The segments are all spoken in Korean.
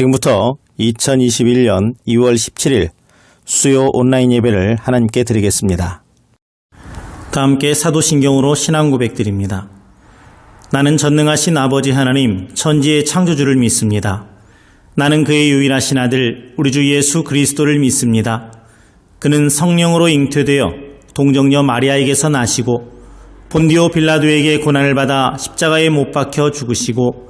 지금부터 2021년 2월 17일 수요 온라인 예배를 하나님께 드리겠습니다. 다 함께 사도신경으로 신앙 고백드립니다. 나는 전능하신 아버지 하나님 천지의 창조주를 믿습니다. 나는 그의 유일하신 아들 우리 주 예수 그리스도를 믿습니다. 그는 성령으로 잉태되어 동정녀 마리아에게서 나시고 본디오 빌라도에게 고난을 받아 십자가에 못 박혀 죽으시고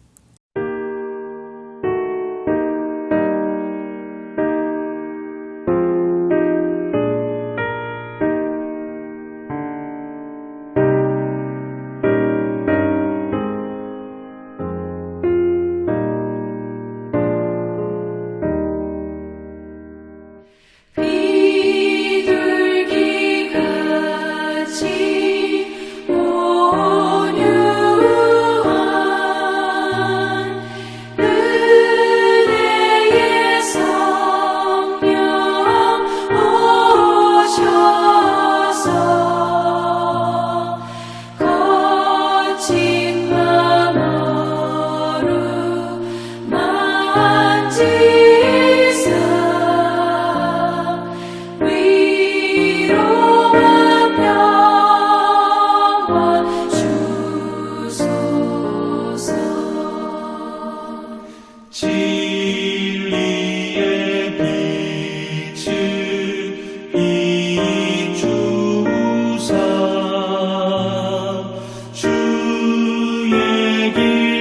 주의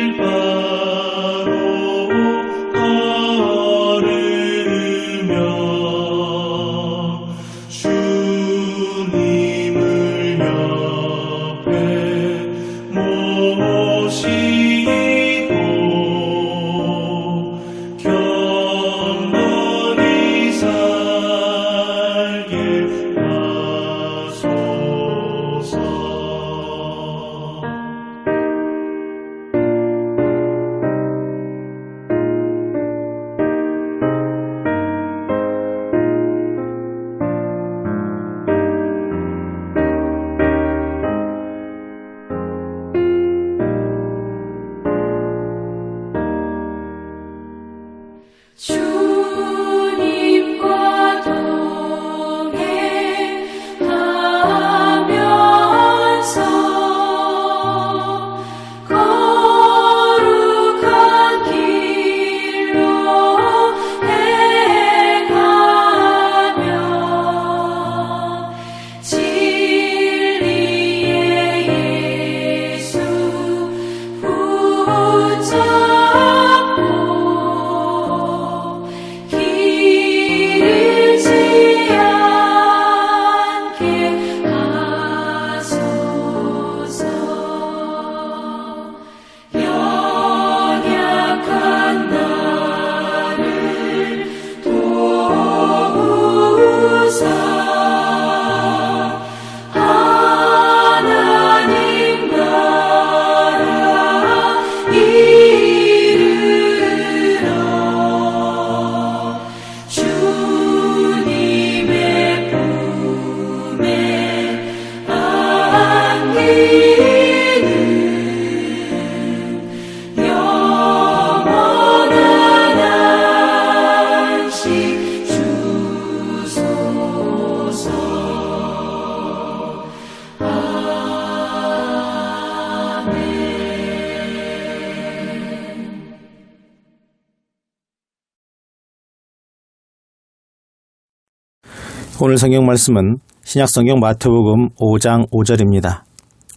오늘 성경 말씀은 신약 성경 마태복음 5장 5절입니다.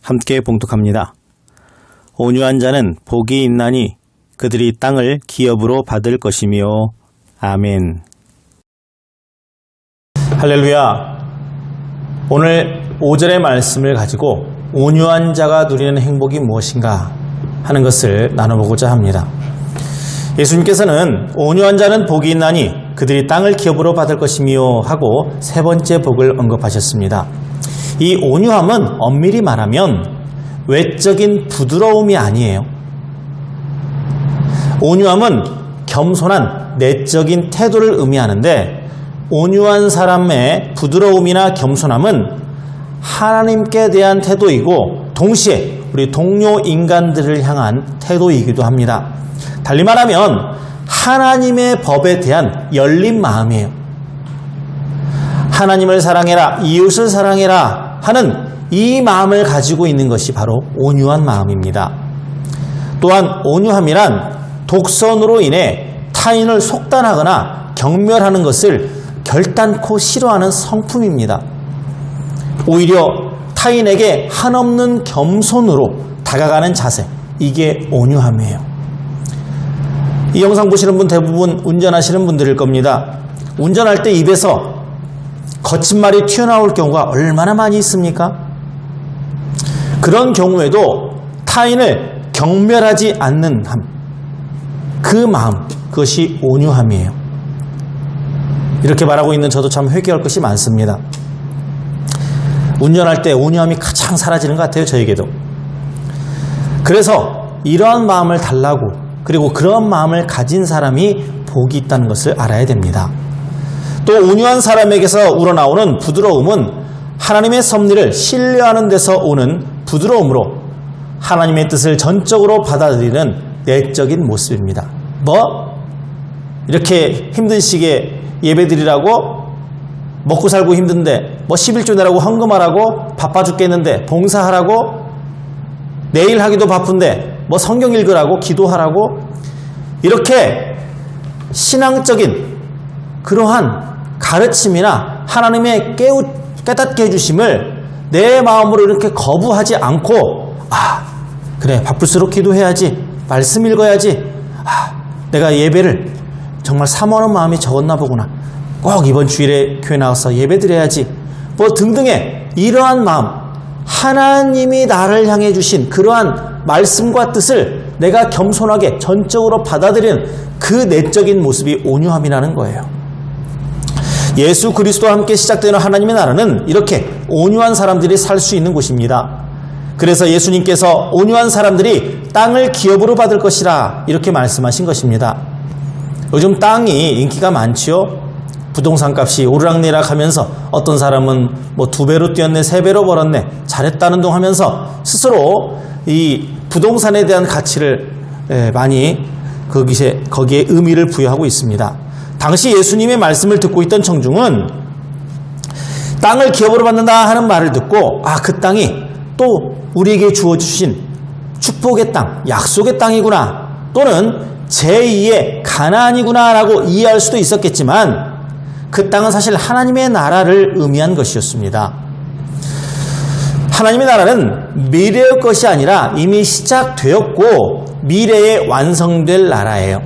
함께 봉독합니다. 온유한 자는 복이 있나니 그들이 땅을 기업으로 받을 것이며 아멘. 할렐루야. 오늘 5절의 말씀을 가지고 온유한 자가 누리는 행복이 무엇인가 하는 것을 나눠보고자 합니다. 예수님께서는 온유한 자는 복이 있나니 그들이 땅을 기업으로 받을 것이며 하고 세 번째 복을 언급하셨습니다. 이 온유함은 엄밀히 말하면 외적인 부드러움이 아니에요. 온유함은 겸손한 내적인 태도를 의미하는데 온유한 사람의 부드러움이나 겸손함은 하나님께 대한 태도이고 동시에 우리 동료 인간들을 향한 태도이기도 합니다. 달리 말하면 하나님의 법에 대한 열린 마음이에요. 하나님을 사랑해라, 이웃을 사랑해라 하는 이 마음을 가지고 있는 것이 바로 온유한 마음입니다. 또한 온유함이란 독선으로 인해 타인을 속단하거나 경멸하는 것을 결단코 싫어하는 성품입니다. 오히려 타인에게 한없는 겸손으로 다가가는 자세, 이게 온유함이에요. 이 영상 보시는 분 대부분 운전하시는 분들일 겁니다. 운전할 때 입에서 거친 말이 튀어나올 경우가 얼마나 많이 있습니까? 그런 경우에도 타인을 경멸하지 않는 함, 그 마음, 그것이 온유함이에요. 이렇게 말하고 있는 저도 참 회개할 것이 많습니다. 운전할 때 온유함이 가장 사라지는 것 같아요, 저에게도. 그래서 이러한 마음을 달라고 그리고 그런 마음을 가진 사람이 복이 있다는 것을 알아야 됩니다. 또 온유한 사람에게서 우러나오는 부드러움은 하나님의 섭리를 신뢰하는 데서 오는 부드러움으로 하나님의 뜻을 전적으로 받아들이는 내적인 모습입니다. 뭐? 이렇게 힘든 시기에 예배드리라고 먹고 살고 힘든데 뭐 11조 내라고 헌금하라고 바빠 죽겠는데 봉사하라고 내일 하기도 바쁜데 뭐 성경 읽으라고 기도하라고 이렇게 신앙적인 그러한 가르침이나 하나님의 깨우, 깨닫게 해주심을 내 마음으로 이렇게 거부하지 않고 아 그래 바쁠수록 기도해야지 말씀 읽어야지 아 내가 예배를 정말 사모하는 마음이 적었나 보구나. 꼭 이번 주일에 교회 나가서 예배 드려야지. 뭐 등등의 이러한 마음 하나님이 나를 향해 주신 그러한 말씀과 뜻을 내가 겸손하게 전적으로 받아들이는 그 내적인 모습이 온유함이라는 거예요. 예수 그리스도와 함께 시작되는 하나님의 나라는 이렇게 온유한 사람들이 살 수 있는 곳입니다. 그래서 예수님께서 온유한 사람들이 땅을 기업으로 받을 것이라 이렇게 말씀하신 것입니다. 요즘 땅이 인기가 많지요. 부동산 값이 오르락내리락 하면서 어떤 사람은 뭐 두 배로 뛰었네, 세 배로 벌었네, 잘했다는 둥 하면서 스스로 이 부동산에 대한 가치를 예, 많이 거기에, 거기에 의미를 부여하고 있습니다. 당시 예수님의 말씀을 듣고 있던 청중은 땅을 기업으로 받는다 하는 말을 듣고 아, 그 땅이 또 우리에게 주어주신 축복의 땅, 약속의 땅이구나 또는 제2의 가나안이구나라고 이해할 수도 있었겠지만 그 땅은 사실 하나님의 나라를 의미한 것이었습니다. 하나님의 나라는 미래의 것이 아니라 이미 시작되었고 미래에 완성될 나라예요.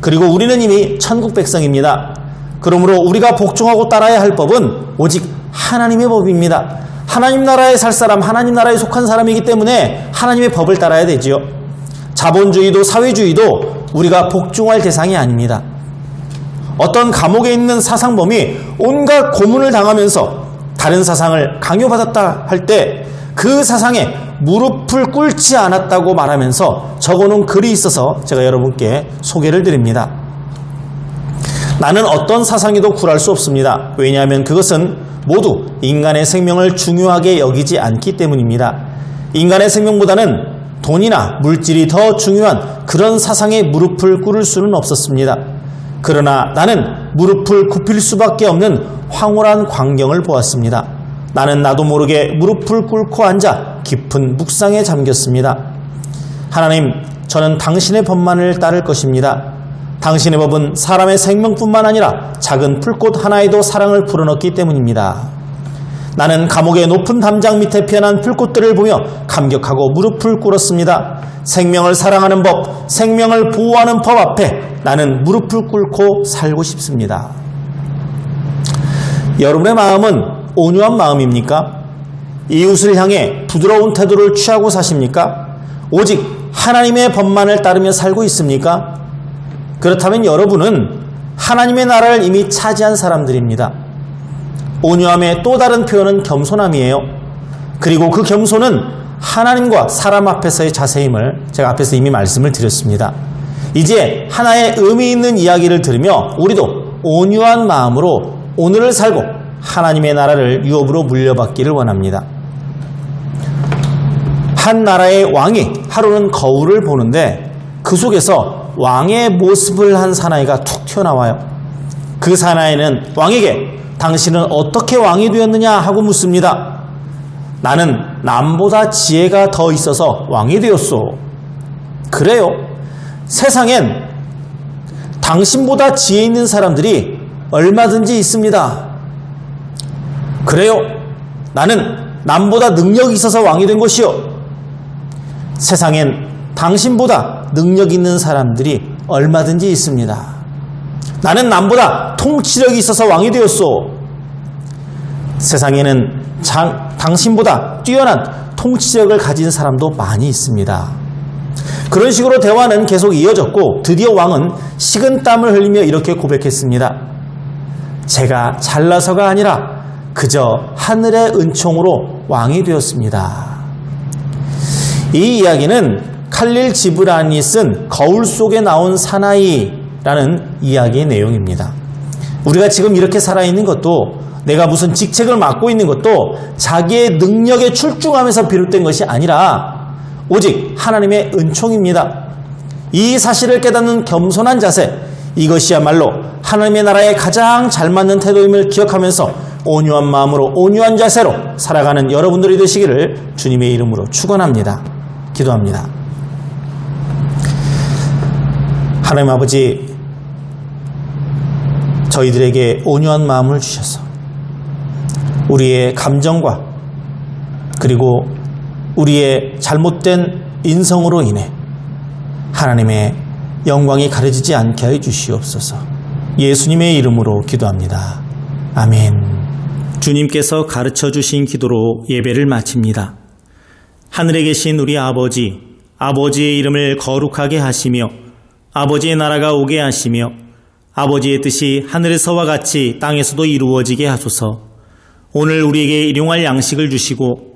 그리고 우리는 이미 천국 백성입니다. 그러므로 우리가 복종하고 따라야 할 법은 오직 하나님의 법입니다. 하나님 나라에 살 사람, 하나님 나라에 속한 사람이기 때문에 하나님의 법을 따라야 되지요. 자본주의도 사회주의도 우리가 복종할 대상이 아닙니다. 어떤 감옥에 있는 사상범이 온갖 고문을 당하면서 다른 사상을 강요받았다 할 때 그 사상에 무릎을 꿇지 않았다고 말하면서 적어놓은 글이 있어서 제가 여러분께 소개를 드립니다. 나는 어떤 사상에도 굴할 수 없습니다. 왜냐하면 그것은 모두 인간의 생명을 중요하게 여기지 않기 때문입니다. 인간의 생명보다는 돈이나 물질이 더 중요한 그런 사상에 무릎을 꿇을 수는 없었습니다. 그러나 나는 무릎을 굽힐 수밖에 없는 황홀한 광경을 보았습니다. 나는 나도 모르게 무릎을 꿇고 앉아 깊은 묵상에 잠겼습니다. 하나님, 저는 당신의 법만을 따를 것입니다. 당신의 법은 사람의 생명뿐만 아니라 작은 풀꽃 하나에도 사랑을 불어넣기 때문입니다. 나는 감옥의 높은 담장 밑에 피어난 풀꽃들을 보며 감격하고 무릎을 꿇었습니다. 생명을 사랑하는 법, 생명을 보호하는 법 앞에 나는 무릎을 꿇고 살고 싶습니다. 여러분의 마음은 온유한 마음입니까? 이웃을 향해 부드러운 태도를 취하고 사십니까? 오직 하나님의 법만을 따르며 살고 있습니까? 그렇다면 여러분은 하나님의 나라를 이미 차지한 사람들입니다. 온유함의 또 다른 표현은 겸손함이에요. 그리고 그 겸손은 하나님과 사람 앞에서의 자세임을 제가 앞에서 이미 말씀을 드렸습니다. 이제 하나의 의미 있는 이야기를 들으며 우리도 온유한 마음으로 오늘을 살고 하나님의 나라를 유업으로 물려받기를 원합니다. 한 나라의 왕이 하루는 거울을 보는데 그 속에서 왕의 모습을 한 사나이가 툭 튀어나와요. 그 사나이는 왕에게 당신은 어떻게 왕이 되었느냐 하고 묻습니다. 나는 남보다 지혜가 더 있어서 왕이 되었소. 그래요. 세상엔 당신보다 지혜 있는 사람들이 얼마든지 있습니다. 그래요. 나는 남보다 능력이 있어서 왕이 된 것이요. 세상엔 당신보다 능력 있는 사람들이 얼마든지 있습니다. 나는 남보다 통치력이 있어서 왕이 되었소. 세상에는 장- 당신보다 뛰어난 통치력을 가진 사람도 많이 있습니다. 그런 식으로 대화는 계속 이어졌고 드디어 왕은 식은 땀을 흘리며 이렇게 고백했습니다. 제가 잘나서가 아니라 그저 하늘의 은총으로 왕이 되었습니다. 이 이야기는 칼릴 지브란이 쓴 거울 속에 나온 사나이라는 이야기의 내용입니다. 우리가 지금 이렇게 살아있는 것도 내가 무슨 직책을 맡고 있는 것도 자기의 능력에 출중하면서 비롯된 것이 아니라 오직 하나님의 은총입니다. 이 사실을 깨닫는 겸손한 자세, 이것이야말로 하나님의 나라에 가장 잘 맞는 태도임을 기억하면서 온유한 마음으로 온유한 자세로 살아가는 여러분들이 되시기를 주님의 이름으로 축원합니다. 기도합니다. 하나님 아버지, 저희들에게 온유한 마음을 주셔서 우리의 감정과 그리고 우리의 잘못된 인성으로 인해 하나님의 영광이 가려지지 않게 해 주시옵소서. 예수님의 이름으로 기도합니다. 아멘. 주님께서 가르쳐 주신 기도로 예배를 마칩니다. 하늘에 계신 우리 아버지, 아버지의 이름을 거룩하게 하시며 아버지의 나라가 오게 하시며 아버지의 뜻이 하늘에서와 같이 땅에서도 이루어지게 하소서. 오늘 우리에게 일용할 양식을 주시고